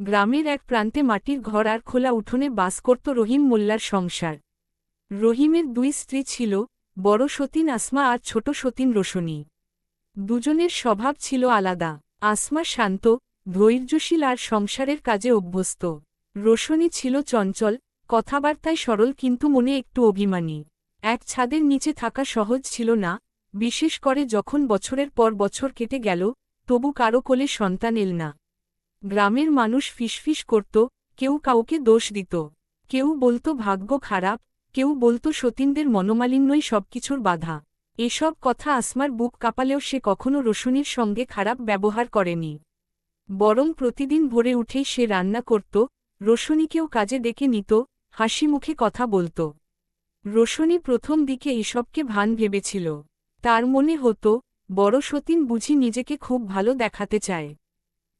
গ্রামের এক প্রান্তে মাটির ঘর আর খোলা উঠোনে বাস করত রহিম মোল্লার সংসার। রহিমের দুই স্ত্রী ছিল, বড় সতীন আসমা আর ছোট সতীন রোশনী। দুজনের স্বভাব ছিল আলাদা। আসমা শান্ত, ধৈর্যশীল আর সংসারের কাজে অভ্যস্ত। রোশনী ছিল চঞ্চল, কথাবার্তায় সরল কিন্তু মনে একটু অভিমানী। এক ছাদের নিচে থাকা সহজ ছিল না, বিশেষ করে যখন বছরের পর বছর কেটে গেল, তবু কারও কোলে সন্তান এল না। গ্রামের মানুষ ফিসফিস করত, কেউ কাউকে দোষ দিত, কেউ বলতো ভাগ্য খারাপ, কেউ বলতো সতীনদের মনোমালিন্যই সবকিছুর বাধা। এসব কথা আসমার বুক কাঁপালেও সে কখনো রসুনির সঙ্গে খারাপ ব্যবহার করেনি। বরং প্রতিদিন ভোরে উঠেই সে রান্না করত রসুনিকেও কাজে ডেকে নিত, হাসি মুখে কথা বলত। রসুনি প্রথম দিকে এসবকে ভান ভেবেছিল। তার মনে হতো, বড় সতীন বুঝি নিজেকে খুব ভালো দেখাতে চায়।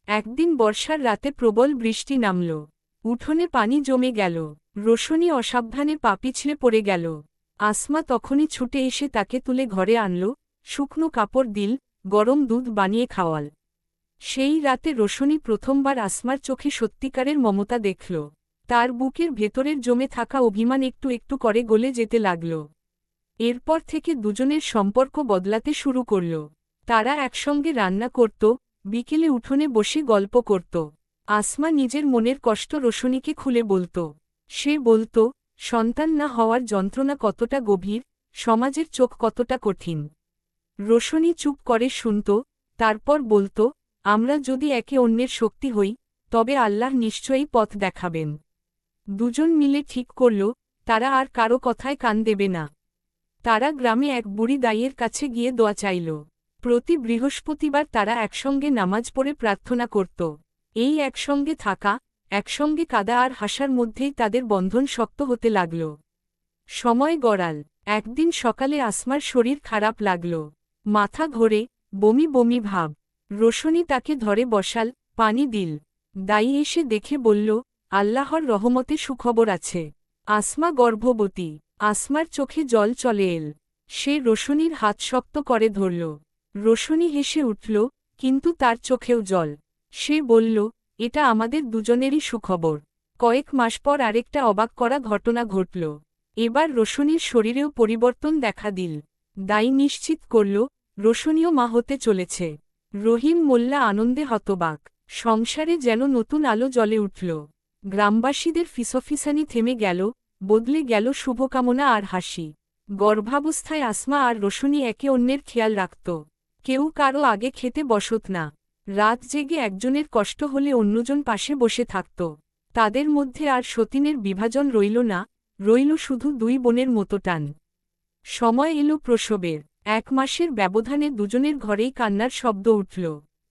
একদিন বর্ষার রাতে প্রবল বৃষ্টি নামল। উঠোনে পানি জমে গেল। রোশনি অসাবধানে পা পিছলে পড়ে গেল। আসমা তখনই ছুটে এসে তাকে তুলে ঘরে আনল। শুকনো কাপড়, দিল, গরম দুধ বানিয়ে খাওয়াল। সেই রাতে রোশনি প্রথমবার আসমার চোখে সত্যিকারের মমতা দেখল। তার বুকের ভেতরের জমে থাকা অভিমান একটু একটু করে গলে যেতে লাগল। এরপর থেকে দুজনের সম্পর্ক বদলাতে শুরু করল। তারা একসঙ্গে রান্না করত বিকেলে উঠোনে বসে গল্প করত। আসমা নিজের মনের কষ্ট রোশনীকে খুলে বলত। সে বলত, সন্তান না হওয়ার যন্ত্রণা কতটা গভীর, সমাজের চোখ কতটা কঠিন। রোশনী চুপ করে শুনত, তারপর বলত, আমরা যদি একে অন্যের শক্তি হই, তবে আল্লাহ নিশ্চয়ই পথ দেখাবেন। দুজন মিলে ঠিক করল, তারা আর কারও কথায় কান দেবে না। তারা গ্রামে এক বুড়ি দাইয়ের কাছে গিয়ে দোয়া চাইল। প্রতি বৃহস্পতিবার তারা একসঙ্গে নামাজ পড়ে প্রার্থনা করত। এই একসঙ্গে থাকা, একসঙ্গে কাদা আর হাসার মধ্যেই তাদের বন্ধন শক্ত হতে লাগল। সময় গড়াল। একদিন সকালে আসমার শরীর খারাপ লাগল। মাথা ঘোরে, বমি বমি ভাব। রোশনী তাকে ধরে বসাল, পানি দিল। দায়ী এসে দেখে বলল, আল্লাহর রহমতে সুখবর আছে। আসমা গর্ভবতী। আসমার চোখে জল চলে এল। সে রোশনীর হাত শক্ত করে ধরল। রোশনী হেসে উঠল, কিন্তু তার চোখেও জল। সে বলল, এটা আমাদের দুজনেরই সুখবর। কয়েক মাস পর আরেকটা অবাক করা ঘটনা ঘটল। এবার রোশনির শরীরেও পরিবর্তন দেখা দিল। দায়ী নিশ্চিত করল, রোশনীও মা হতে চলেছে। রহিম মোল্লা আনন্দে হতবাক। সংসারে যেন নতুন আলো জ্বলে উঠল। গ্রামবাসীদের ফিসফিসানি থেমে গেল, বদলে গেল শুভকামনা আর হাসি। গর্ভাবস্থায় আসমা আর রোশনী একে অন্যের খেয়াল রাখত। কেউ কারও আগে খেতে বসত না। রাত জেগে একজনের কষ্ট হলে অন্যজন পাশে বসে থাকত। তাদের মধ্যে আর সতীনের বিভাজন রইল না, রইল শুধু দুই বোনের মতো টান। সময় এলো প্রসবের। এক মাসের ব্যবধানে দুজনের ঘরেই কান্নার শব্দ উঠল।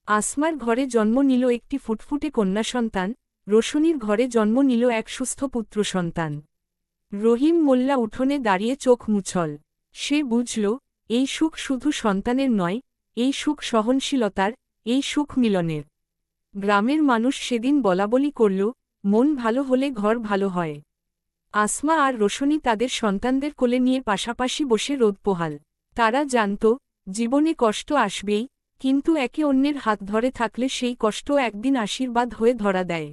আসমার ঘরে জন্ম নিল একটি ফুটফুটে কন্যা সন্তান, রোশনীর ঘরে জন্ম নিল এক সুস্থ পুত্র সন্তান। রহিম মোল্লা উঠোনে দাঁড়িয়ে চোখ মুছল। সে বুঝল, এই সুখ শুধু সন্তানের নয় এই সুখ সহনশীলতার, এই সুখ মিলনের। গ্রামের মানুষ সেদিন বলাবলি করল, মন ভালো হলে ঘর ভালো হয়। আসমা আর রোশনী তাদের সন্তানদের কোলে নিয়ে পাশাপাশি বসে রোদ পোহাল। তারা জানত, জীবনে কষ্ট আসবেই, কিন্তু একে অন্যের হাত ধরে থাকলে সেই কষ্ট একদিন আশীর্বাদ হয়ে ধরা দেয়।